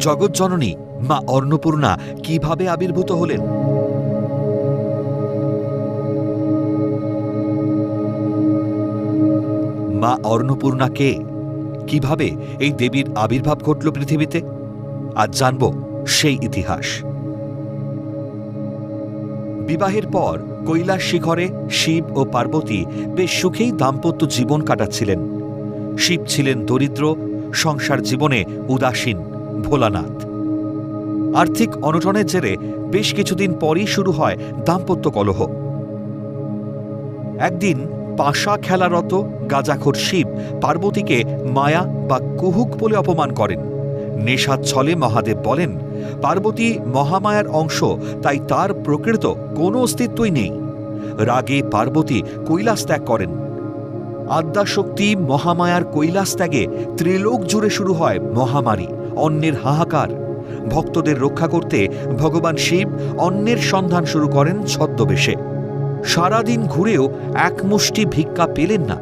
জগৎজননী মা অন্নপূর্ণা কীভাবে আবির্ভূত হলেন? মা অন্নপূর্ণা কে? কীভাবে এই দেবীর আবির্ভাব ঘটল পৃথিবীতে? আজ জানব সেই ইতিহাস। বিবাহের পর কৈলাস শিখরে শিব ও পার্বতী বেশ সুখেই দাম্পত্য জীবন কাটাচ্ছিলেন। শিব ছিলেন দরিদ্র, সংসার জীবনে উদাসীন। ভোলানাথ। আর্থিক অনটনের জেরে বেশ কিছুদিন পরই শুরু হয় দাম্পত্য কলহ। একদিন পাশা খেলারত গাজাখোর শিব পার্বতীকে মায়া বা কুহুক বলে অপমান করেন। নেশার ছলে মহাদেব বলেন, পার্বতী মহামায়ার অংশ, তাই তার প্রকৃত কোনো অস্তিত্বই নেই। রাগে পার্বতী কৈলাস ত্যাগ করেন। আদ্যাশক্তি মহামায়ার কৈলাস ত্যাগে ত্রিলোক জুড়ে শুরু হয় মহামারী। অন্যের হাহাকার। ভক্তদের রক্ষা করতে ভগবান শিব অন্যের সন্ধান শুরু করেন ছদ্মবেশে। সারাদিন ঘুরেও এক মুষ্টি ভিক্ষা পেলেন না।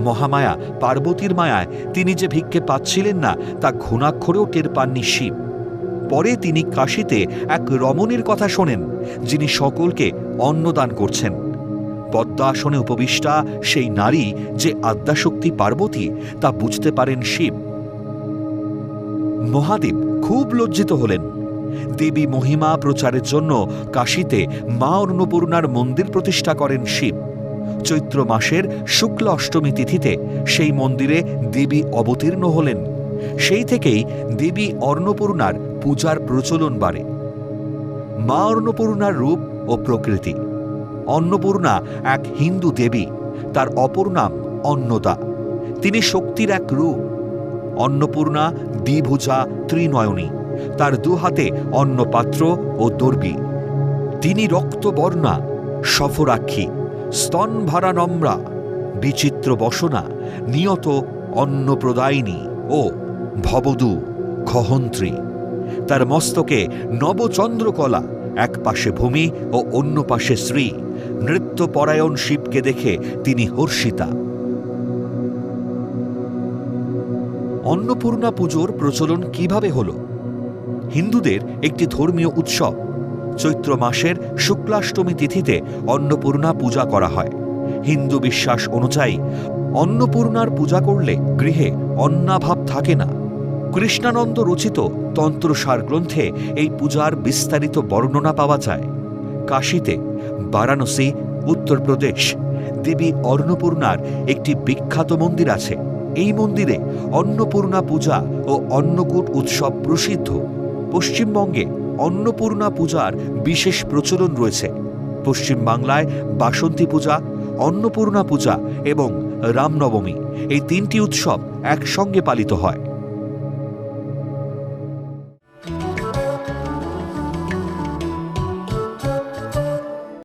মহামায়া, পার্বতীর মায়ায় তিনি যে ভিক্ষে পাচ্ছিলেন না, তা ঘুণাক্ষরেও টের পাননি শিব। পরে তিনি কাশীতে এক রমণীর কথা শোনেন, যিনি সকলকে অন্নদান করছেন। পদ্মাসনে উপবিষ্টা সেই নারী যে আদ্যাশক্তি পার্বতী, তা বুঝতে পারেন শিব। মহাদেব খুব লজ্জিত হলেন। দেবী মহিমা প্রচারের জন্য কাশীতে মা অন্নপূর্ণার মন্দির প্রতিষ্ঠা করেন শিব। চৈত্র মাসের শুক্ল অষ্টমী তিথিতে সেই মন্দিরে দেবী অবতীর্ণ হলেন। সেই থেকেই দেবী অন্নপূর্ণার পূজার প্রচলন বাড়ে। মা অন্নপূর্ণার রূপ ও প্রকৃতি। অন্নপূর্ণা এক হিন্দু দেবী, তার অপর নাম অন্নদা। তিনি শক্তির এক রূপ। অন্নপূর্ণা, দ্বিভুজা, ত্রিনয়নী। তার দুহাতে অন্নপাত্র ও দর্বী। তিনি রক্তবর্ণা, সফরাক্ষী স্তন ভরা নম্রা বিচিত্র বসনা, নিয়ত অন্নপ্রদায়িনী ও ভবদু খহন্ত্রী তার মস্তকে নবচন্দ্রকলা, এক পাশে ভূমি ও অন্য পাশে শ্রী নৃত্যপরায়ণ শিবকে দেখে তিনি হর্ষিতা। অন্নপূর্ণা পুজোর প্রচলন কীভাবে হল? হিন্দুদের একটি ধর্মীয় উৎসব। চৈত্র মাসের শুক্লাষ্টমী তিথিতে অন্নপূর্ণা পূজা করা হয়। হিন্দু বিশ্বাস অনুযায়ী, অন্নপূর্ণার পূজা করলে গৃহে অন্নাভাব থাকে না। কৃষ্ণানন্দ রচিত তন্ত্রসার গ্রন্থে এই পূজার বিস্তারিত বর্ণনা পাওয়া যায়। কাশীতে বারাণসী, উত্তরপ্রদেশ, দেবী অন্নপূর্ণার একটি বিখ্যাত মন্দির আছে। এই মন্দিরে অন্নপূর্ণা পূজা ও অন্নকূট উৎসব প্রসিদ্ধ। পশ্চিমবঙ্গে অন্নপূর্ণা পূজার বিশেষ প্রচলন রয়েছে। পশ্চিম বাংলায় বাসন্তী পূজা, অন্নপূর্ণা পূজা এবং রামনবমী এই তিনটি উৎসব একসঙ্গে পালিত হয়।